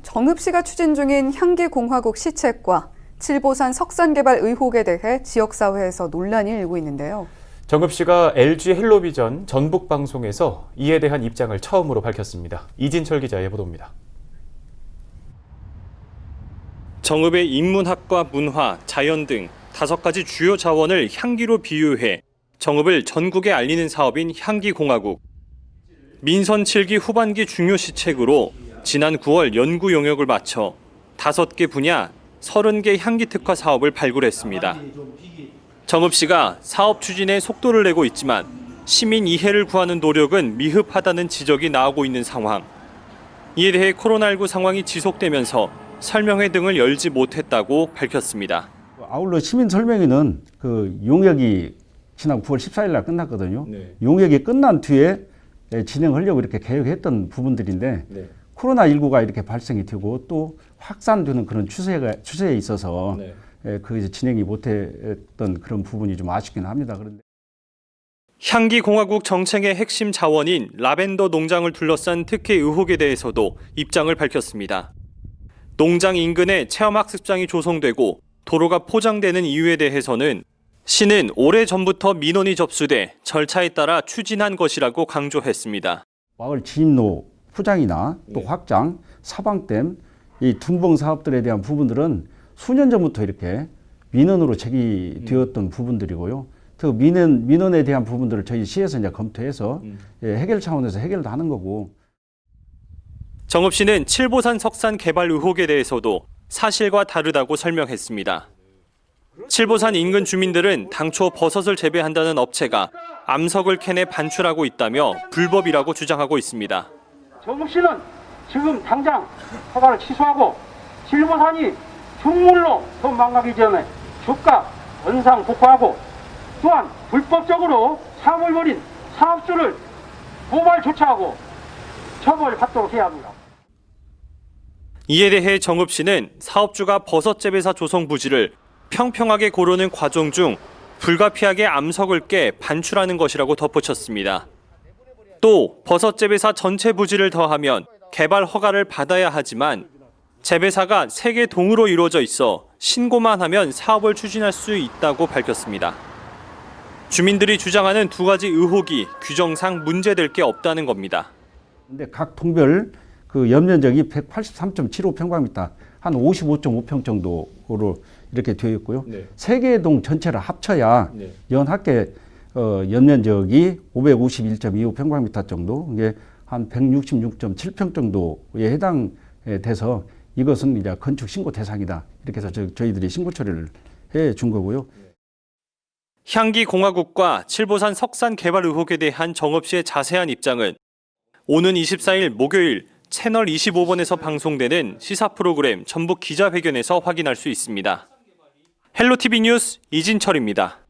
정읍 씨가 추진 중인 향기공화국 시책과 칠보산 석산개발 의혹에 대해 지역사회에서 논란이 일고 있는데요. 정읍 씨가 LG 헬로비전 전북 방송에서 이에 대한 입장을 처음으로 밝혔습니다. 이진철 기자의 보도입니다. 정읍의 인문학과 문화, 자연 등 다섯 가지 주요 자원을 향기로 비유해 정읍을 전국에 알리는 사업인 향기공화국. 민선 7기 후반기 중요 시책으로 지난 9월 연구 용역을 마쳐 다섯 개 분야 30개 향기 특화 사업을 발굴했습니다. 정읍시가 사업 추진에 속도를 내고 있지만 시민 이해를 구하는 노력은 미흡하다는 지적이 나오고 있는 상황. 이에 대해 코로나19 상황이 지속되면서 설명회 등을 열지 못했다고 밝혔습니다. 아울러 시민 설명회는 그 용역이 지난 9월 14일 날 끝났거든요. 네. 용역이 끝난 뒤에 예, 진행하려고 이렇게 계획했던 부분들인데 네. 코로나19가 이렇게 발생이 되고 또 확산되는 그런 추세가 추세에 있어서 네. 예, 그 이제 진행이 못했던 그런 부분이 좀 아쉽긴 합니다. 그런데 향기 공화국 정책의 핵심 자원인 라벤더 농장을 둘러싼 특혜 의혹에 대해서도 입장을 밝혔습니다. 농장 인근에 체험학습장이 조성되고 도로가 포장되는 이유에 대해서는 시는 오래 전부터 민원이 접수돼 절차에 따라 추진한 것이라고 강조했습니다. 마을 진입로 포장이나 또 네. 확장, 사방댐, 이 둔봉 사업들에 대한 부분들은 수년 전부터 이렇게 민원으로 제기되었던 부분들이고요. 그 민원 민원에 대한 부분들을 저희 시에서 이제 검토해서 예, 해결 차원에서 해결도 하는 거고. 정읍 씨는 칠보산 석산 개발 의혹에 대해서도 사실과 다르다고 설명했습니다. 칠보산 인근 주민들은 당초 버섯을 재배한다는 업체가 암석을 캐내 반출하고 있다며 불법이라고 주장하고 있습니다. 정읍 씨는 지금 당장 허가를 취소하고 질보산이 중물로 더 망가기 전에 주가 원상 복구하고 또한 불법적으로 사업을 벌인 사업주를 고발 조치하고 처벌받도록 해야 합니다. 이에 대해 정읍 씨는 사업주가 버섯 재배사 조성 부지를 평평하게 고르는 과정 중 불가피하게 암석을 깨 반출하는 것이라고 덧붙였습니다. 또 버섯 재배사 전체 부지를 더하면 개발 허가를 받아야 하지만 재배사가 세 개 동으로 이루어져 있어 신고만 하면 사업을 추진할 수 있다고 밝혔습니다. 주민들이 주장하는 두 가지 의혹이 규정상 문제될 게 없다는 겁니다. 근데 각 동별 그 연면적이 183.75 평방미터, 한 55.5평 정도로 이렇게 되어 있고요. 네. 세 개의 동 전체를 합쳐야 네. 연 합계 어, 연면적이 551.25 평방미터 정도, 이게 한 166.7평 정도에 해당돼서 이것은 이제 건축 신고 대상이다. 이렇게 해서 저, 저희들이 신고 처리를 해 준 거고요. 향기공화국과 칠보산 석산 개발 의혹에 대한 정업 씨의 자세한 입장은 오는 24일 목요일 채널 25번에서 방송되는 시사 프로그램 전북 기자회견에서 확인할 수 있습니다. 헬로티비 뉴스 이진철입니다.